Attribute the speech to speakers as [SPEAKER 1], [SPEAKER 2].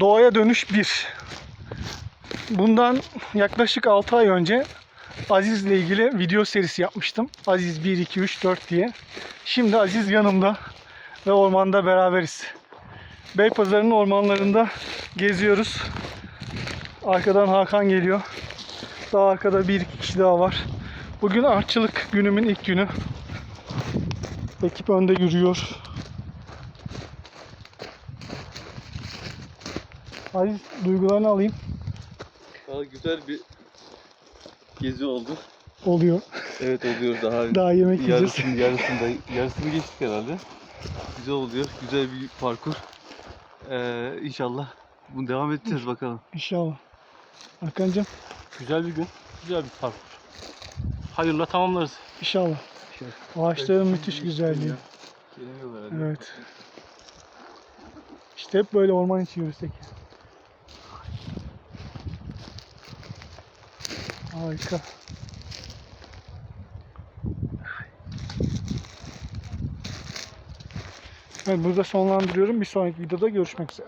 [SPEAKER 1] Doğaya Dönüş 1. Bundan yaklaşık 6 ay önce Aziz'le ilgili video serisi yapmıştım. Aziz 1, 2, 3, 4 diye. Şimdi Aziz yanımda ve ormanda beraberiz. Beypazarı'nın ormanlarında geziyoruz. Arkadan Hakan geliyor. Daha arkada bir iki kişi daha var. Bugün artçılık günümün ilk günü. Ekip önde yürüyor. Aziz duygularını alayım.
[SPEAKER 2] Valla güzel bir gezi oldu.
[SPEAKER 1] Oluyor.
[SPEAKER 2] Evet oluyor daha.
[SPEAKER 1] Daha yemek yiyeceğiz.
[SPEAKER 2] yarısını, yarısında, yarısını geçtik herhalde. Güzel oluyor. Güzel bir parkur. Ee, inşallah bunu devam edeceğiz bakalım.
[SPEAKER 1] İnşallah. Hakan'cığım
[SPEAKER 3] Güzel bir gün, güzel bir parkur. Hayırla tamamlarız.
[SPEAKER 1] inşallah. Ağaçların müthiş güzelliği.
[SPEAKER 2] Gelemiyorlar herhalde.
[SPEAKER 1] Evet. İşte hep böyle orman içi yürüsek. Harika. Evet burada sonlandırıyorum. Bir sonraki videoda görüşmek üzere.